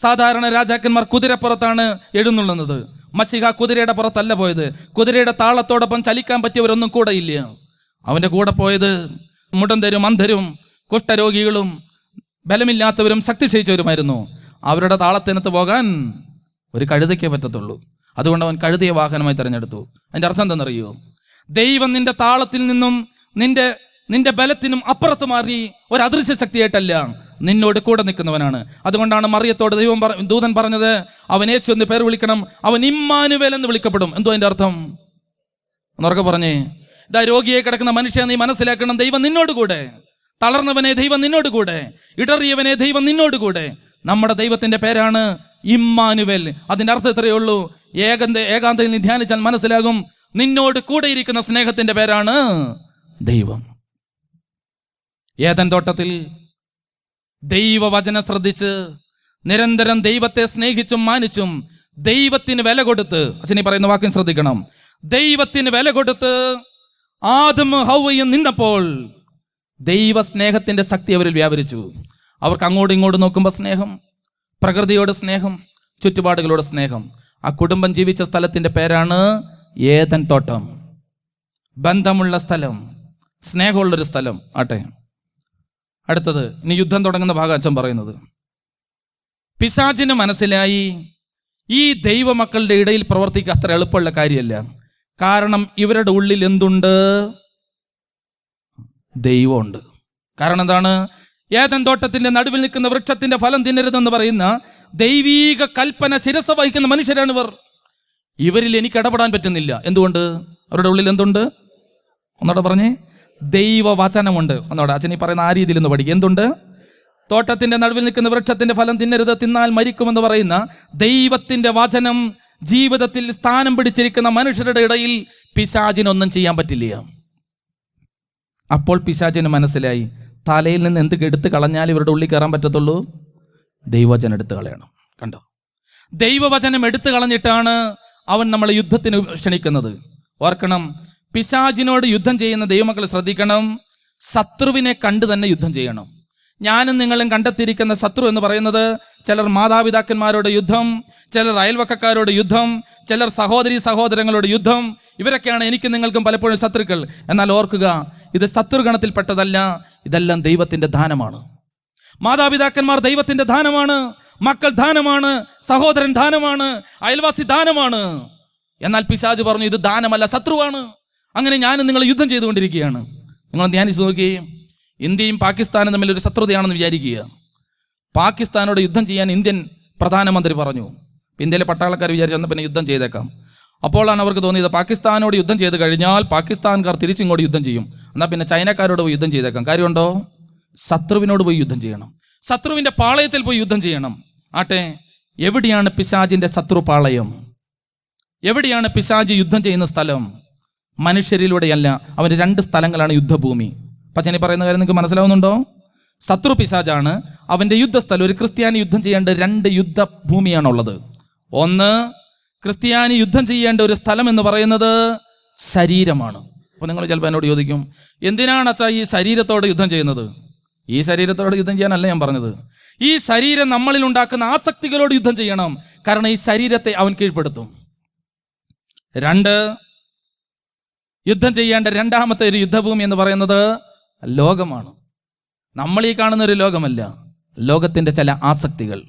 Speaker 1: സാധാരണ രാജാക്കന്മാർ കുതിരപ്പുറത്താണ് എഴുന്നള്ളുന്നത്. മഷിക കുതിരയുടെ പുറത്തല്ല പോയത്. കുതിരയുടെ താളത്തോടൊപ്പം ചലിക്കാൻ പറ്റിയവരൊന്നും കൂടെ ഇല്ല. അവന്റെ കൂടെ പോയത് മുടന്തരും അന്ധരും കുഷ്ഠരോഗികളും ബലമില്ലാത്തവരും ശക്തി ക്ഷയിച്ചവരുമായിരുന്നു അവരുടെ താളത്തിനത്ത് പോകാൻ ഒരു കഴുതയ്ക്കേ പറ്റത്തുള്ളൂ. അതുകൊണ്ട് അവൻ കഴുതിയ വാഹനമായി തിരഞ്ഞെടുത്തു. അതിന്റെ അർത്ഥം എന്താണെന്നറിയോ? ദൈവം നിന്റെ താളത്തിൽ നിന്നും നിന്റെ നിന്റെ ബലത്തിനും അപ്പുറത്ത് മാറി ഒരു അദൃശ്യ ശക്തിയായിട്ടല്ല നിന്നോട് കൂടെ നിൽക്കുന്നവനാണ്. അതുകൊണ്ടാണ് മറിയത്തോട് ദൈവം ദൂതൻ പറഞ്ഞത് അവൻ യേശു എന്ന് പേര് വിളിക്കണം അവൻ ഇമ്മാനുവേൽ എന്ന് വിളിക്കപ്പെടും. എന്തോ അതിന്റെ അർത്ഥം? എന്നൊക്കെ പറഞ്ഞേ ഇതാ രോഗിയെ കിടക്കുന്ന മനുഷ്യനെ നീ മനസ്സിലാക്കണം ദൈവം നിന്നോട് കൂടെ. തളർന്നവനെ ദൈവം നിന്നോട് കൂടെ. ഇടറിയവനെ ദൈവം നിന്നോട് കൂടെ. നമ്മുടെ ദൈവത്തിന്റെ പേരാണ് ഇമ്മാനുവൽ. അതിന്റെ അർത്ഥം ഇത്രയേ ഉള്ളൂ. ഏകന്ത ഏകാന്തയിൽ നീ ധ്യാനിച്ചാൽ മനസ്സിലാകും നിന്നോട് കൂടെ ഇരിക്കുന്ന സ്നേഹത്തിന്റെ പേരാണ് ദൈവം. ഏതൻ തോട്ടത്തിൽ ദൈവവചനം ശ്രദ്ധിച്ച് നിരന്തരം ദൈവത്തെ സ്നേഹിച്ചും മാനിച്ചും ദൈവത്തിന് വില കൊടുത്ത് അച്ഛനീ പറയുന്ന വാക്യം ശ്രദ്ധിക്കണം. ദൈവത്തിന് വില കൊടുത്ത് ആദം ഹൗവയും നിന്നപ്പോൾ ദൈവ സ്നേഹത്തിന്റെ ശക്തി അവരിൽ വ്യാപരിച്ചു. അവർക്ക് അങ്ങോട്ടും ഇങ്ങോട്ടും നോക്കുമ്പോൾ സ്നേഹം പ്രകൃതിയോട് സ്നേഹം ചുറ്റുപാടുകളോട് സ്നേഹം. ആ കുടുംബം ജീവിച്ച സ്ഥലത്തിന്റെ പേരാണ് ഏതൻ തോട്ടം. ബന്ധമുള്ള സ്ഥലം സ്നേഹമുള്ളൊരു സ്ഥലം. ആട്ടെ. അടുത്തത് ഇനി യുദ്ധം തുടങ്ങുന്ന ഭാഗം അച്ഛൻ പറയുന്നത്. പിശാചിന് മനസ്സിലായി ഈ ദൈവമക്കളുടെ ഇടയിൽ പ്രവർത്തിക്കുക അത്ര എളുപ്പമുള്ള കാര്യമല്ല. കാരണം ഇവരുടെ ഉള്ളിൽ എന്തുണ്ട്? ദൈവമുണ്ട്. കാരണം എന്താണ്? ഏതൻ തോട്ടത്തിന്റെ നടുവിൽ നിൽക്കുന്ന വൃക്ഷത്തിന്റെ ഫലം തിന്നരുതെന്ന് പറയുന്ന ദൈവീക കൽപ്പന ശിരസ വഹിക്കുന്ന മനുഷ്യരാണ് ഇവർ. ഇവരിൽ എനിക്ക് ഇടപെടാൻ പറ്റുന്നില്ല. എന്തുകൊണ്ട്? അവരുടെ ഉള്ളിൽ എന്തുണ്ട്? ഒന്നോടെ പറഞ്ഞേ. ദൈവവചനമുണ്ട്. ഒന്നോടെ അച്ഛൻ ഈ പറയുന്ന ആ രീതിയിൽ ഒന്ന് പഠിക്കും. എന്തുണ്ട്? തോട്ടത്തിന്റെ നടുവിൽ നിൽക്കുന്ന വൃക്ഷത്തിന്റെ ഫലം തിന്നരുത് തിന്നാൽ മരിക്കുമെന്ന് പറയുന്ന ദൈവത്തിന്റെ വചനം ജീവിതത്തിൽ സ്ഥാനം പിടിച്ചിരിക്കുന്ന മനുഷ്യരുടെ ഇടയിൽ പിശാചിനൊന്നും ചെയ്യാൻ പറ്റില്ല. അപ്പോൾ പിശാചിന് മനസ്സിലായി. തലയിൽ നിന്ന് എന്ത് എടുത്ത് കളഞ്ഞാൽ ഇവരുടെ ഉള്ളിൽ കയറാൻ പറ്റത്തുള്ളൂ? ദൈവവചനം എടുത്ത് കളയണം. കണ്ടോ? ദൈവവചനം എടുത്തു കളഞ്ഞിട്ടാണ് അവൻ നമ്മളെ യുദ്ധത്തിന് ക്ഷണിക്കുന്നത്. ഓർക്കണം പിശാചിനോട് യുദ്ധം ചെയ്യുന്ന ദൈവമക്കൾ ശ്രദ്ധിക്കണം. ശത്രുവിനെ കണ്ട് തന്നെ യുദ്ധം ചെയ്യണം. ഞാനും നിങ്ങളും കണ്ടെത്തിയിരിക്കുന്ന ശത്രു എന്ന് പറയുന്നത് ചിലർ മാതാപിതാക്കന്മാരോട് യുദ്ധം ചിലർ അയൽവക്കക്കാരോട് യുദ്ധം ചിലർ സഹോദരി സഹോദരങ്ങളോട് യുദ്ധം. ഇവരൊക്കെയാണ് എനിക്ക് നിങ്ങൾക്കും പലപ്പോഴും ശത്രുക്കൾ. എന്നാൽ ഓർക്കുക ഇത് ശത്രുഗണത്തിൽപ്പെട്ടതല്ല ഇതെല്ലാം ദൈവത്തിന്റെ ദാനമാണ്. മാതാപിതാക്കന്മാർ ദൈവത്തിന്റെ ദാനമാണ് മക്കൾ ദാനമാണ് സഹോദരൻ ദാനമാണ് അയൽവാസി ദാനമാണ്. എന്നാൽ പിശാജ് പറഞ്ഞു ഇത് ദാനമല്ല ശത്രുവാണ്. അങ്ങനെ ഞാനും നിങ്ങൾ യുദ്ധം ചെയ്തുകൊണ്ടിരിക്കുകയാണ്. നിങ്ങൾ ധ്യാനിച്ച് നോക്കുകയും ഇന്ത്യയും പാകിസ്ഥാനും തമ്മിൽ ഒരു ശത്രുതയാണെന്ന് വിചാരിക്കുക. പാകിസ്ഥാനോട് യുദ്ധം ചെയ്യാൻ ഇന്ത്യൻ പ്രധാനമന്ത്രി പറഞ്ഞു. ഇന്ത്യയിലെ പട്ടാളക്കാർ വിചാരിച്ചു പിന്നെ യുദ്ധം ചെയ്തേക്കാം. അപ്പോഴാണ് അവർക്ക് തോന്നിയത് പാകിസ്ഥാനോട് യുദ്ധം ചെയ്ത് കഴിഞ്ഞാൽ പാകിസ്ഥാൻകാർ തിരിച്ചിങ്ങോട്ട് യുദ്ധം ചെയ്യും. എന്നാൽ പിന്നെ ചൈനക്കാരോട് പോയി യുദ്ധം ചെയ്തേക്കാം. കാര്യമുണ്ടോ? ശത്രുവിനോട് പോയി യുദ്ധം ചെയ്യണം. ശത്രുവിന്റെ പാളയത്തിൽ പോയി യുദ്ധം ചെയ്യണം. ആട്ടെ എവിടെയാണ് പിശാജിന്റെ ശത്രു പാളയം എവിടെയാണ് പിശാജ് യുദ്ധം ചെയ്യുന്ന സ്ഥലം? മനുഷ്യരിലൂടെയല്ല അവന് രണ്ട് സ്ഥലങ്ങളാണ് യുദ്ധഭൂമി. പച്ചനി പറയുന്ന കാര്യം നിങ്ങൾക്ക് മനസ്സിലാവുന്നുണ്ടോ? ശത്രു പിശാജാണ് അവന്റെ യുദ്ധസ്ഥലം ഒരു ക്രിസ്ത്യാനി യുദ്ധം ചെയ്യേണ്ട രണ്ട് യുദ്ധഭൂമിയാണുള്ളത്. ഒന്ന് ക്രിസ്ത്യാനി യുദ്ധം ചെയ്യേണ്ട ഒരു സ്ഥലം എന്ന് പറയുന്നത് ശരീരമാണ്. അപ്പോൾ നിങ്ങൾ ചിലപ്പോൾ എന്നോട് ചോദിക്കും എന്തിനാണ് അച്ഛാ ഈ ശരീരത്തോട് യുദ്ധം ചെയ്യുന്നത്? ഈ ശരീരത്തോട് യുദ്ധം ചെയ്യാനല്ല ഞാൻ പറഞ്ഞത്. ഈ ശരീരം നമ്മളിൽ ഉണ്ടാക്കുന്ന ആസക്തികളോട് യുദ്ധം ചെയ്യണം. കാരണം ഈ ശരീരത്തെ അവൻ കീഴ്പ്പെടുത്തും. രണ്ട് യുദ്ധം ചെയ്യേണ്ട രണ്ടാമത്തെ ഒരു യുദ്ധഭൂമി എന്ന് പറയുന്നത് ലോകമാണ്. നമ്മൾ ഈ കാണുന്ന ഒരു ലോകമല്ല ലോകത്തിന്റെ ചില ആസക്തികൾ.